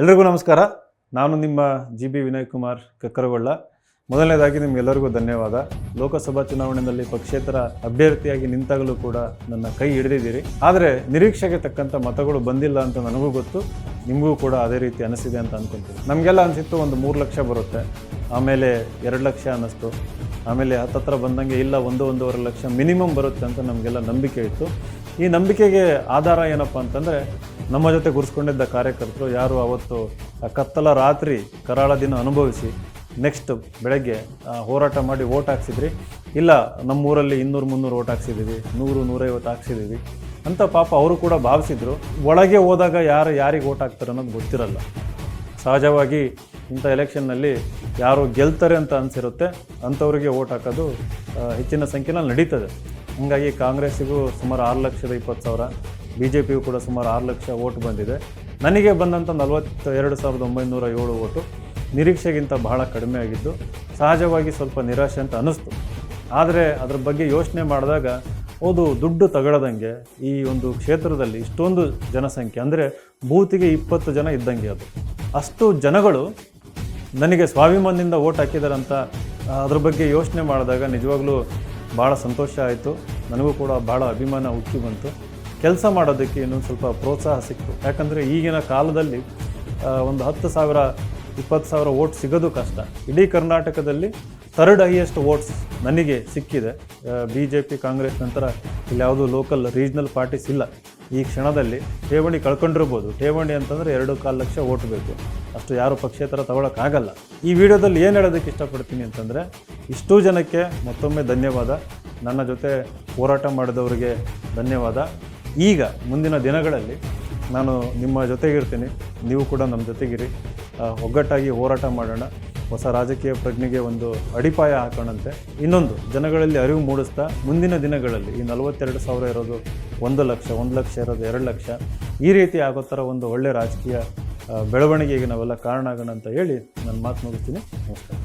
ಎಲ್ರಿಗೂ ನಮಸ್ಕಾರ. ನಾನು ನಿಮ್ಮ ಜಿ ಬಿ ವಿನಯ್ ಕುಮಾರ್ ಕಕ್ಕರಗೊಳ್ಳ. ಮೊದಲನೇದಾಗಿ ನಿಮಗೆಲ್ಲರಿಗೂ ಧನ್ಯವಾದ. ಲೋಕಸಭಾ ಚುನಾವಣೆಯಲ್ಲಿ ಪಕ್ಷೇತರ ಅಭ್ಯರ್ಥಿಯಾಗಿ ನಿಂತಾಗಲೂ ಕೂಡ ನನ್ನ ಕೈ ಹಿಡಿದಿದ್ದೀರಿ. ಆದರೆ ನಿರೀಕ್ಷೆಗೆ ತಕ್ಕಂಥ ಮತಗಳು ಬಂದಿಲ್ಲ ಅಂತ ನನಗೂ ಗೊತ್ತು. ನಿಮಗೂ ಕೂಡ ಅದೇ ರೀತಿ ಅನಿಸಿದೆ ಅಂತ ಅನ್ಕೊಂತೀವಿ ನಮಗೆಲ್ಲ ಅನಿಸಿತ್ತು ಒಂದು ಮೂರು ಲಕ್ಷ ಬರುತ್ತೆ. ಆಮೇಲೆ ಎರಡು ಲಕ್ಷ ಅನ್ನಿಸ್ತು. ಆಮೇಲೆ ಹತ್ತತ್ರ ಬಂದಂಗೆ ಇಲ್ಲ, ಒಂದು ಒಂದೂವರೆ ಲಕ್ಷ ಮಿನಿಮಮ್ ಬರುತ್ತೆ ಅಂತ ನಮಗೆಲ್ಲ ನಂಬಿಕೆ ಇತ್ತು. ಈ ನಂಬಿಕೆಗೆ ಆಧಾರ ಏನಪ್ಪ ಅಂತಂದರೆ ನಮ್ಮ ಜೊತೆ ಗುರ್ಸ್ಕೊಂಡಿದ್ದ ಕಾರ್ಯಕರ್ತರು ಯಾರು ಅವತ್ತು ಕತ್ತಲ ರಾತ್ರಿ ಕರಾಳ ದಿನ ಅನುಭವಿಸಿ ನೆಕ್ಸ್ಟ್ ಬೆಳಗ್ಗೆ ಹೋರಾಟ ಮಾಡಿ ಓಟ್ ಹಾಕ್ಸಿದ್ರಿ? ಇಲ್ಲ, ನಮ್ಮೂರಲ್ಲಿ ಇನ್ನೂರು ಮುನ್ನೂರು ಓಟ್ ಹಾಕ್ಸಿದ್ದೀವಿ ನೂರು ನೂರೈವತ್ತು ಹಾಕ್ಸಿದ್ದೀವಿ ಅಂತ ಪಾಪ ಅವರು ಕೂಡ ಭಾವಿಸಿದ್ರು. ಒಳಗೆ ಹೋದಾಗ ಯಾರು ಯಾರಿಗೆ ಓಟ್ ಹಾಕ್ತಾರೆ ಅನ್ನೋದು ಗೊತ್ತಿರಲ್ಲ. ಸಹಜವಾಗಿ ಇಂಥ ಎಲೆಕ್ಷನ್ನಲ್ಲಿ ಯಾರು ಗೆಲ್ತಾರೆ ಅಂತ ಅನಿಸಿರುತ್ತೆ, ಅಂಥವ್ರಿಗೆ ಓಟ್ ಹಾಕೋದು ಹೆಚ್ಚಿನ ಸಂಖ್ಯೆನಲ್ಲಿ ನಡೀತದೆ. ಹಾಗಾಗಿ ಕಾಂಗ್ರೆಸ್ಸಿಗೂ ಸುಮಾರು ಆರು ಲಕ್ಷದ ಇಪ್ಪತ್ತು ಸಾವಿರ ಬಿ ಜೆ ಪಿಯು ಕೂಡ ಸುಮಾರು ಆರು ಲಕ್ಷ ಓಟ್ ಬಂದಿದೆ. ನನಗೆ ಬಂದಂಥ ನಲವತ್ತ ಎರಡು ಸಾವಿರದ ಒಂಬೈನೂರ ಏಳು ಓಟು ನಿರೀಕ್ಷೆಗಿಂತ ಬಹಳ ಕಡಿಮೆ ಆಗಿದ್ದು, ಸಹಜವಾಗಿ ಸ್ವಲ್ಪ ನಿರಾಶೆ ಅಂತ ಅನ್ನಿಸ್ತು. ಆದರೆ ಅದರ ಬಗ್ಗೆ ಯೋಚನೆ ಮಾಡಿದಾಗ, ಹೌದು, ದುಡ್ಡು ತಗೊಳ್ಳದಂಗೆ ಈ ಒಂದು ಕ್ಷೇತ್ರದಲ್ಲಿ ಇಷ್ಟೊಂದು ಜನಸಂಖ್ಯೆ ಅಂದರೆ ಬೂತಿಗೆ ಇಪ್ಪತ್ತು ಜನ ಇದ್ದಂಗೆ ಅದು. ಅಷ್ಟು ಜನಗಳು ನನಗೆ ಸ್ವಾಭಿಮಾನದಿಂದ ಓಟ್ ಹಾಕಿದಾರಂತ ಅದ್ರ ಬಗ್ಗೆ ಯೋಚನೆ ಮಾಡಿದಾಗ ನಿಜವಾಗ್ಲೂ ಭಾಳ ಸಂತೋಷ ಆಯಿತು. ನನಗೂ ಕೂಡ ಭಾಳ ಅಭಿಮಾನ ಉಕ್ಕಿ ಬಂತು. ಕೆಲಸ ಮಾಡೋದಕ್ಕೆ ಇನ್ನೊಂದು ಸ್ವಲ್ಪ ಪ್ರೋತ್ಸಾಹ ಸಿಕ್ತು. ಯಾಕಂದರೆ ಈಗಿನ ಕಾಲದಲ್ಲಿ ಒಂದು ಹತ್ತು ಸಾವಿರ, ಇಪ್ಪತ್ತು ಸಾವಿರ ಓಟ್ ಸಿಗೋದು ಕಷ್ಟ. ಇಡೀ ಕರ್ನಾಟಕದಲ್ಲಿ ಥರ್ಡ್ ಹೈಯೆಸ್ಟ್ ವೋಟ್ಸ್ ನನಗೆ ಸಿಕ್ಕಿದೆ. ಬಿ ಜೆ ಪಿ ಕಾಂಗ್ರೆಸ್ ನಂತರ ಇಲ್ಲಿ ಯಾವುದೂ ಲೋಕಲ್ ರೀಜ್ನಲ್ ಪಾರ್ಟೀಸ್ ಇಲ್ಲ. ಈ ಕ್ಷಣದಲ್ಲಿ ಠೇವಣಿ ಕಳ್ಕೊಂಡಿರ್ಬೋದು. ಠೇವಣಿ ಅಂತಂದರೆ ಎರಡು ಕಾಲು ಲಕ್ಷ ಓಟ್ ಬೇಕು. ಅಷ್ಟು ಯಾರು ಪಕ್ಷೇತರ ತಗೊಳಕ್ಕಾಗಲ್ಲ. ಈ ವಿಡಿಯೋದಲ್ಲಿ ಏನು ಹೇಳೋದಕ್ಕೆ ಇಷ್ಟಪಡ್ತೀನಿ ಅಂತಂದರೆ, ಇಷ್ಟು ಜನಕ್ಕೆ ಮತ್ತೊಮ್ಮೆ ಧನ್ಯವಾದ. ನನ್ನ ಜೊತೆ ಹೋರಾಟ ಮಾಡಿದವರಿಗೆ ಧನ್ಯವಾದ. ಈಗ ಮುಂದಿನ ದಿನಗಳಲ್ಲಿ ನಾನು ನಿಮ್ಮ ಜೊತೆಗಿರ್ತೀನಿ ನೀವು ಕೂಡ ನಮ್ಮ ಜೊತೆಗಿರಿ. ಒಗ್ಗಟ್ಟಾಗಿ ಹೋರಾಟ ಮಾಡೋಣ. ಹೊಸ ರಾಜಕೀಯ ಪ್ರಜ್ಞೆಗೆ ಒಂದು ಅಡಿಪಾಯ ಹಾಕೋಣಂತೆ. ಇನ್ನೊಂದು, ಜನಗಳಲ್ಲಿ ಅರಿವು ಮೂಡಿಸ್ತಾ ಮುಂದಿನ ದಿನಗಳಲ್ಲಿ ಈ ನಲವತ್ತೆರಡು ಸಾವಿರ ಇರೋದು ಒಂದು ಲಕ್ಷ ಒಂದು ಲಕ್ಷ ಇರೋದು ಎರಡು ಲಕ್ಷ, ಈ ರೀತಿ ಆಗೋ ಥರ ಒಂದು ಒಳ್ಳೆಯ ರಾಜಕೀಯ ಬೆಳವಣಿಗೆಗೆ ನಾವೆಲ್ಲ ಕಾರಣ ಆಗೋಣ ಅಂತ ಹೇಳಿ ನಾನು ಮಾತು ಮುಗಿಸ್ತೀನಿ. ನಮಸ್ಕಾರ.